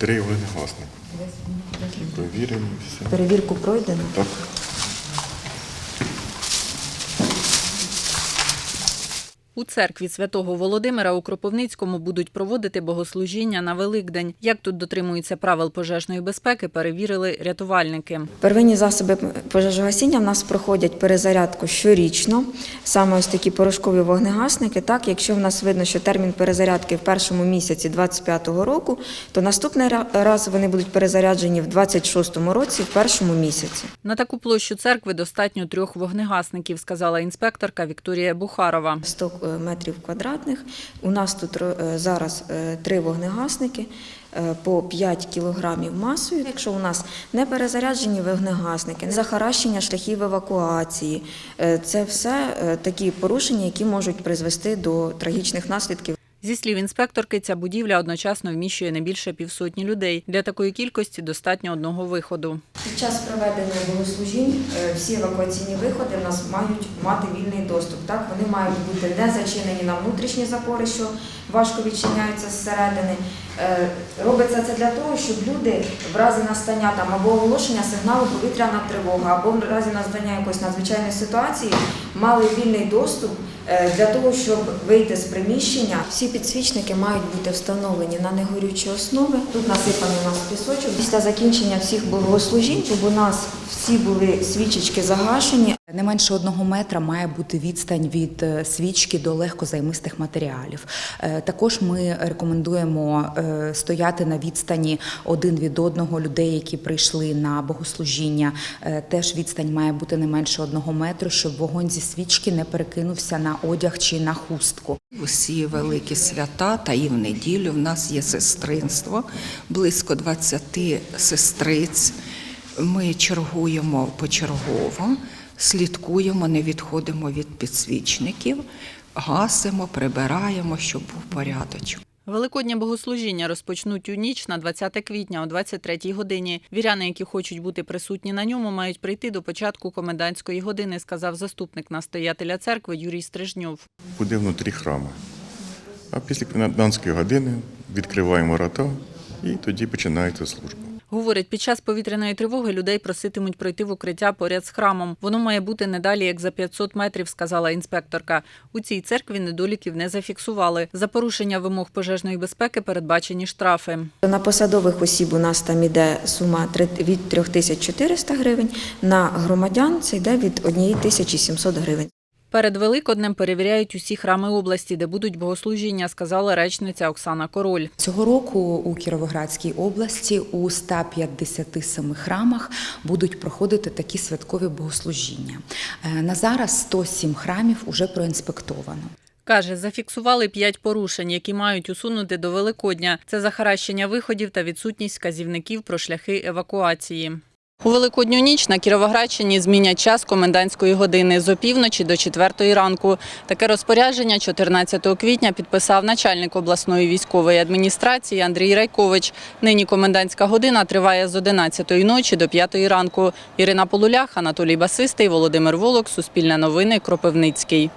Три вогнегасника. Провіримо все. Перевірку пройдено. Так. У церкві святого Володимира у Кропивницькому будуть проводити богослужіння на Великдень. Як тут дотримуються правил пожежної безпеки, перевірили рятувальники. Первинні засоби пожежогасіння в нас проходять перезарядку щорічно. Саме ось такі порошкові вогнегасники. Так, якщо в нас видно, що термін перезарядки в першому місяці 25-го року, то наступний раз вони будуть перезаряджені в 26-му році, в першому місяці. На таку площу церкви достатньо трьох вогнегасників, сказала інспекторка Вікторія Бухарова. 100 метрів квадратних. У нас тут е, зараз е, три вогнегасники е, по 5 кілограмів масою. Якщо у нас не перезаряджені вогнегасники, не захаращення шляхів евакуації, це все такі порушення, які можуть призвести до трагічних наслідків. Зі слів інспекторки, ця будівля одночасно вміщує не більше півсотні людей. Для такої кількості достатньо одного виходу. Під час проведення богослужінь е, всі евакуаційні виходи в нас мають мати вільний доступ. Так вони мають бути не зачинені на внутрішні запори, що важко відчиняються зсередини. Е, Робиться це для того, щоб люди в разі настання там або оголошення сигналу повітряна тривога, або в разі настання якоїсь надзвичайної ситуації мали вільний доступ е, для того, щоб вийти з приміщення. Всі підсвічники мають бути встановлені на негорючі основи. Тут насипаний у нас пісочок. Після закінчення всіх богослужінь, у нас всі були свічечки загашені. Не менше одного метра має бути відстань від е, свічки до легкозаймистих матеріалів. Е, Також ми рекомендуємо е, стояти на відстані один від одного людей, які прийшли на богослужіння. Теж відстань має бути не менше одного метру, щоб вогонь зі свічки не перекинувся на одяг чи на хустку. Усі великі свята та і в неділю в нас є сестринство, близько 20 сестриць. Ми чергуємо почергово, слідкуємо, не відходимо від підсвічників, гасимо, прибираємо, щоб був порядочок. Великоднє богослужіння розпочнуть у ніч на 20 квітня о 23 годині. Віряни, які хочуть бути присутні на ньому, мають прийти до початку комендантської години, сказав заступник настоятеля церкви Юрій Стрижньов. Буде внутрі храму. А після комендантської години відкриваємо врата і тоді починається служба. Говорить, під час повітряної тривоги людей проситимуть пройти в укриття поряд з храмом. Воно має бути не далі, як за 500 метрів, сказала інспекторка. У цій церкві недоліків не зафіксували. За порушення вимог пожежної безпеки передбачені штрафи. На посадових осіб у нас там іде сума від 3400 гривень, на громадян це йде від 1700 гривень. Перед Великоднем перевіряють усі храми області, де будуть богослужіння, сказала речниця Оксана Король. Цього року у Кіровоградській області у 157 храмах будуть проходити такі святкові богослужіння. Е, На зараз 107 храмів уже проінспектовано. Каже, зафіксували п'ять порушень, які мають усунути до Великодня. Це захаращення виходів та відсутність вказівників про шляхи евакуації. У Великодню ніч на Кіровоградщині змінять час комендантської години з опівночі до 4 ранку. Таке розпорядження 14 квітня підписав начальник обласної військової адміністрації Андрій Райкович. Нині комендантська година триває з 11 ночі до 5 ранку. Ірина Полулях, Анатолій Басистий, Володимир Волок, Суспільне новини, Кропивницький.